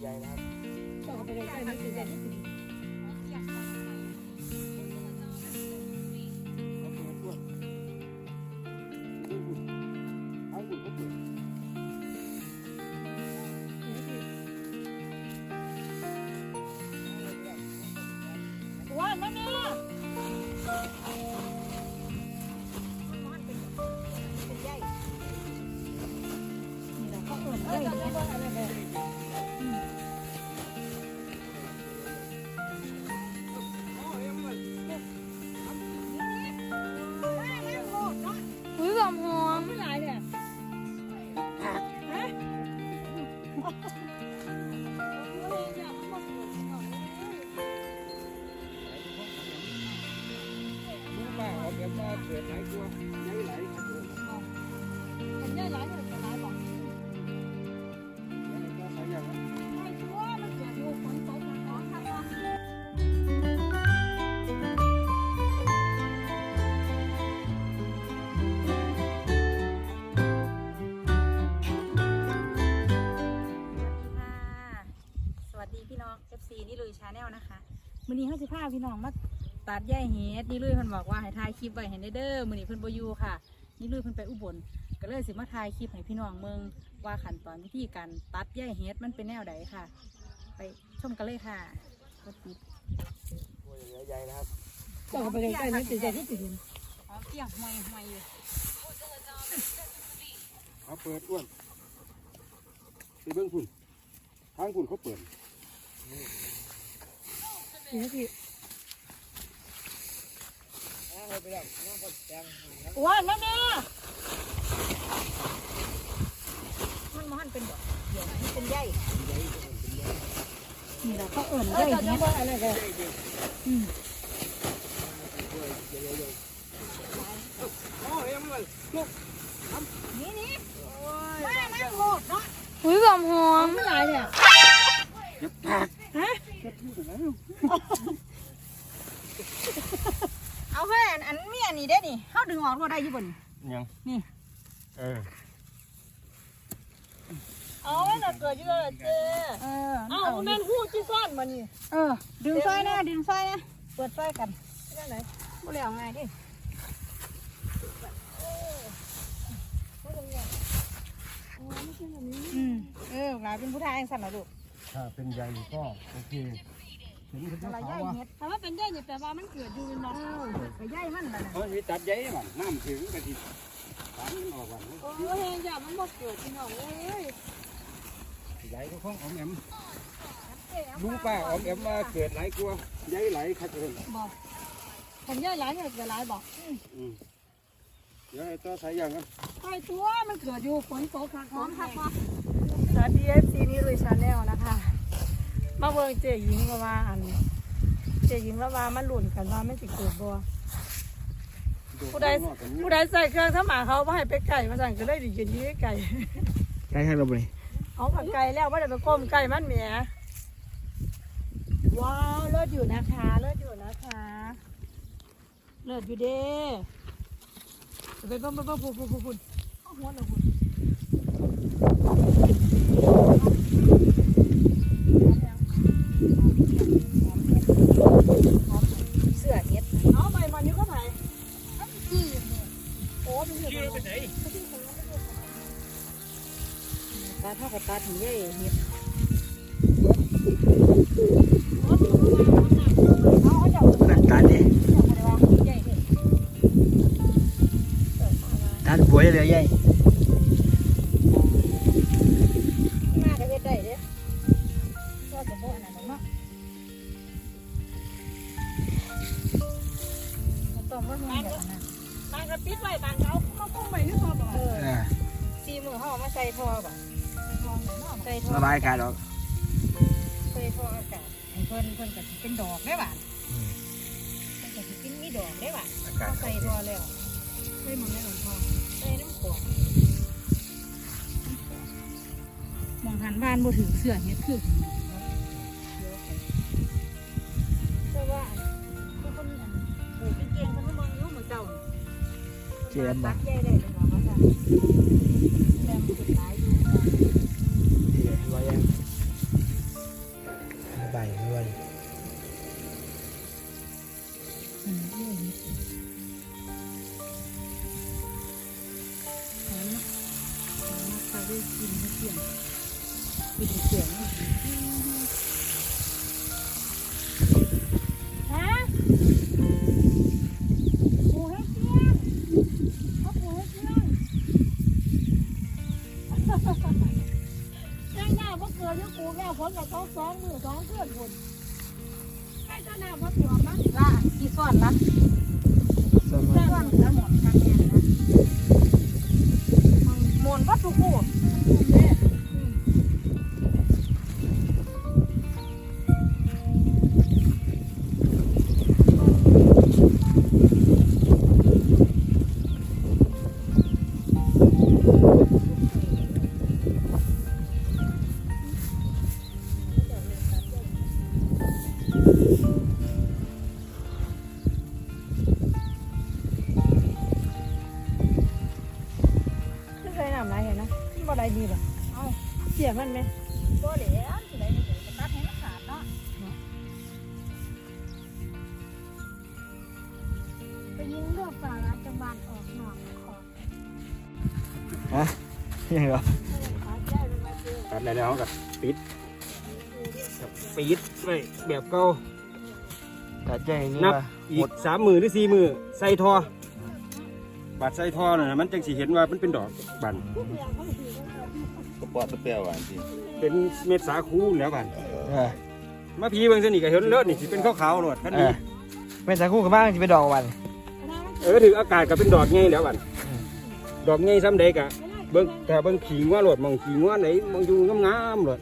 ใหญ่ๆนะครับต่อไปเลยใช่ไหมเป็น กิดหลายตัวใหญ่หลายครับผมเห็นได้หลายเนี่ยหลายบอกแล้วก็ใส่อย่างไม่ชัวร์มันเกิดลูกฝนตกฝนตกค่ะวัสดีพี่น้อง FC นี่ลุยชาแนลนะคะ มื้อนี้เขาสิพาพี่น้องมา ตัดหญ้าเห็ดนี่ลุยเพิ่นบอกว่าให้ถ่ายคลิปไว้เห็นเด้อมื้อนี้เพิ่นบ่อยู่ค่ะ นี่ลุยเพิ่นไปอุบลก็เลยสิมาถ่ายคลิปให้พี่น้องเมืองว่าขั้นตอนวิธีการตัดหญ้าเห็ดมันเป็นแนวใดค่ะ ไปชมกันเลยค่ะกดติดตัวใหญ่ๆนะครับต่อไปเลยใช่ไหมเป็นแบบนี้สิหอมเปียวห่วยห่วยอยู่เอาเปิดอ้วนไปเบื้องหุ่นทางหุ่นเขาเปิดนี่สิ อาไปแล้วน้ำก็แตงว่านั่นเนี่ยมันมันเป็นดอกเดี๋ยวมันเป็นใยนี่แหละเขาเอิญเลยเนี่ยอะไรกันโอ้ยมันลูกนี่นี่ว่านั่งโหดเนาะอุ้ยความหอมไม่หลายเนี่ยเจ็บแตกฮะ เจ็บที่ตรงไหน เอาแค่อั นอันมีอันนี้ได้นี่เฮาดึงออกบ่ได้อยู่บ่นี่ยังนี่ เออเอาน่ะเกิดอยู่แล้วเจ้เออเอาแม่นหู้ที่ซ่อนมานี่เออ ดึงไฟนะดึงไฟนะเปิดไฟกันได้ไหนบ่แล้วง่ายดิอืมเออหลายเป็นผู้ชายสั่นล่ะลูกถ้าเป็นใหญ่ก็โอเคเห็นเขา อะไรเขาใหญ่ว่าเฮ็ดถ้าว่าเป็นได้เนี่ยแปลว่ามันเกิดอยู่เนาะไปใหญ่มันล่ะนะเขามีตัดใหญ่มันน้ำถึงกะทิตามมันออกวันโอ้ยเฮงอย่ามันบ่เกิดพี่น้องเอ้ยใหญ่ก็ของออมแอมรู้ป่ะออมแอมว่าเกิดหลายตัวใหญ่หลายครับเออบอกผมย่อยหลายเนี่ยเกิดหลายบอกอืมเดี๋ยวไอ้ตัวใส่อย่างกันไอ้ตัวมันเกิดอยู่ฝนตกค่ะหอมค่ะพอสวัสดี FC นี่ลุยชาแนลนะคะ มาเบิ่งเจ๊หญิงว่าว่าอันเจ๊หญิงว่าว่ามันหลุนกันว่ามันสิเกิดบ่ผู้ใดผู้ใดใส่เครื่องสมางเขาบ่ให้ไปไก่มาสั่งก็เลยไดิยืนอยู่ไก่ใกล้ให้เราไปเอากับไก่แล้วบ่ได้ไปก้มไก่มันแหมว้าวเลิศอยู่นะคะเลิศอยู่นะคะเลิศอยู่เด้ไปเบิ่งเบิ่งเบิ่งพูดพูดพูดพูดเอาหัวเราพูด เสื้อเฮ็ดเอาไปมันนี่ก็ไผ่โอ้เป็นเฮ็ดไปไหนตาเท่ากับตาถึงใหญ่เฮ็ดเอาเขาจะตัดดิใหญ่เฮ็ดตัดบัวเลือให องว่ามันแบบนั้นบางกระปิดไว้บางเขาเขาปุ้งไว้นึกว่าบอกเอออ่าซีมือเฮามาใส่ท่อบ่ใส่ท่อระบายอากาศออกใส่ท่ออากาศให้เพิ่นเพิ่นก็สิเป็นดอกได้บ่าเพิ่นก็สิกินมีดอกได้บ่าอากาศใส่ท่อแล้วใส่หมดแล้วหลวงพ่อใส่น้ำขวดมองหันบ้านบ่ถึงเสื้อเฮ็ดคือ เจีย เสียมันไหมตัวเหลวที่ไหนจะจะตัดให้มันขาดเนาะไปยิงเลือกฝ่าราชบัณออกนอกขอบยังเหรอตัดแล้วกับปิดกับปิดไว้แบบเก่าตัดใจนี่นับว่าอีกสามมือหรือสี่มือใส่ทอบาดใส่ทอน่ะมันจังสิเห็นว่ามันเป็นดอกบัน ก็ปอดตะเปียวหวานจริงเป็นเม็ดสาคูแล้วบันเออมาพีเบิ่งซะนี่ก็เห็นเลิศนี่สิเป็นขาวๆโลดคันเอนี้อเป็นสาคูกับบ้างจะเป็นดอกวันเออถืออากาศก็เป็นดอกไงแล้วบันดอกไงซ้ำใดกะเบิ่งแต่เบิ่งขิงว่าโลดมองขิงว่าไหนมองอยู่งามๆโลด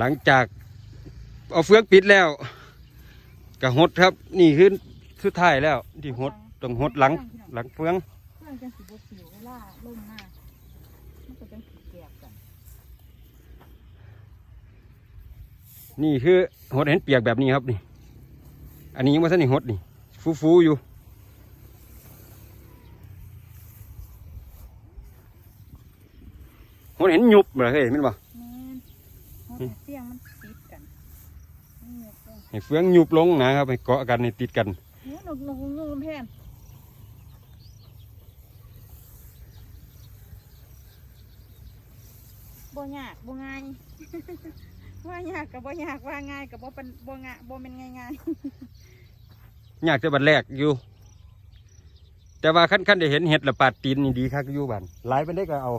หลังจากเอาเฟืองปิดแล้วก็หดครับ นี่คือสุดท้ายแล้ว ที่หดต้องหดหลังหลังเฟืองเพื่อนจังสิบสิวเวลาลงมามันก็จังสิแกบกันนี่คือหดเห็นเปียกแบบนี้ครับนี่ อันนี้ยังไม่ทันหดนี่ ฟูฟูๆอยู่หดเห็นหยุบเหรอเฮ้ยแมันบ่แม่น เขาแต่เสียงมันติดกันมันเหนียวตรงให้เฟืองหยุบลงนะครับให้เกาะกันให้ติดกันเฮ้ยหนุกหนุกหนุกแพนบ่ยากบ่ง่ายว่ายากกับบ่ยากว่าง่ายกับบ่เป็นบ่งะบ่เป็นง่ายง่ายอยากจะบัดแรกอยู่ แต่ว่าขั้นขั้นได้เห็นเห็ดละปาดตีนนี่ดีครับอยู่บ้านหลายไปได้ก็เอา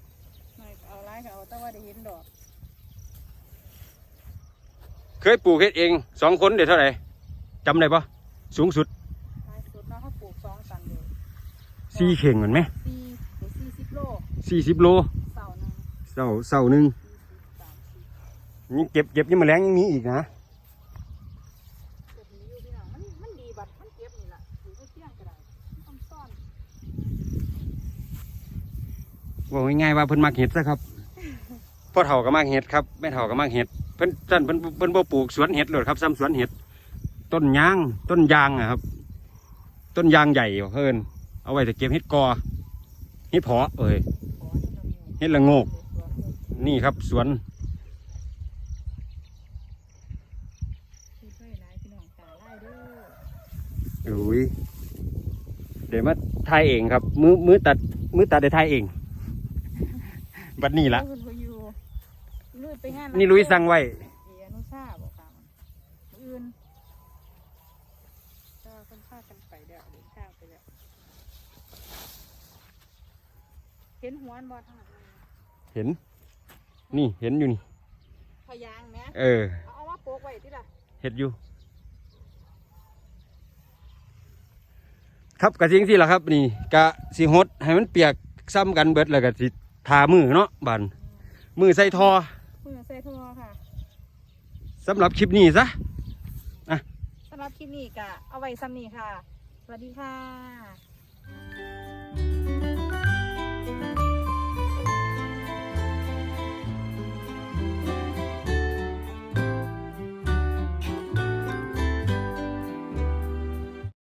ๆไม่เอาหลายก็เอาแต่ว่าได้เห็นดอก เคยปลูกเห็ดเองสองคนเดี๋ยวเท่าไหร่จำได้ปะสูงสุดหลายสุดเนาะเขาปลูกสองสันเดียวสี่เข่งเหมือนไหมสี่หรือสี่สิบโลสี่สิบโลเสาหนึ่งเสาเสาหนึ่งสี่สิบสามสิบนี่เก็บเก็บยังมาแรงยังมีอีกนะเก็บนี้อยู่พี่น้องมันมันดีบัดมันเก็บนี่แหละถือว่าเที่ยงก็ได้ต้องซ่อนว่าง่ายๆว่าเพิ่นมักเห็ดซะครับพ่อเฒ่าก็มักเห็ดครับแม่เฒ่าก็มักเห็ดเพิ่นท่านเพิ่นเพิ่นบ่ปลูกสวนเห็ดเลยครับซ้ำสวนเห็ด ต้นยางต้นยางอะครับ ต้นยางใหญ่เพิ่นเอาไว้จะเก็บเห็ดกอเห็ดเพาะเอ้ยขอเห็ดละโงก นี่ครับสวนอุ้ยเดี๋ยวมาถ่ายเองครับ มือมือตัดมือตัดได้ถ่ายเอง บัดนี้ละ เพิ่นบ่อยู่ลุยไปงานนี่ลุยสั่งไว้เอียนุชาบอกค่ะมันอื่นก็คนพากันไปเดี๋ยวเดินทางไปแล้วเห็นหัวอันบอทางนั้นเห็น นี่เห็นอยู่นี่ พยางแหมเออเอาเอามาโปกไว้ที่ละเห็ดอยู่ ครับกะจริงสิล่ะครับ นี่กะสิหดให้มันเปียกซ้ำกันเบิดแล้วก็สิทามือเนาะบันมือใส่ทอ มือใส่ทอค่ะสำหรับคลิปนี้ซะสำหรับคลิปนี้ก็เอาไว้ซ้ำนี้ค่ะ สวัสดีค่ะ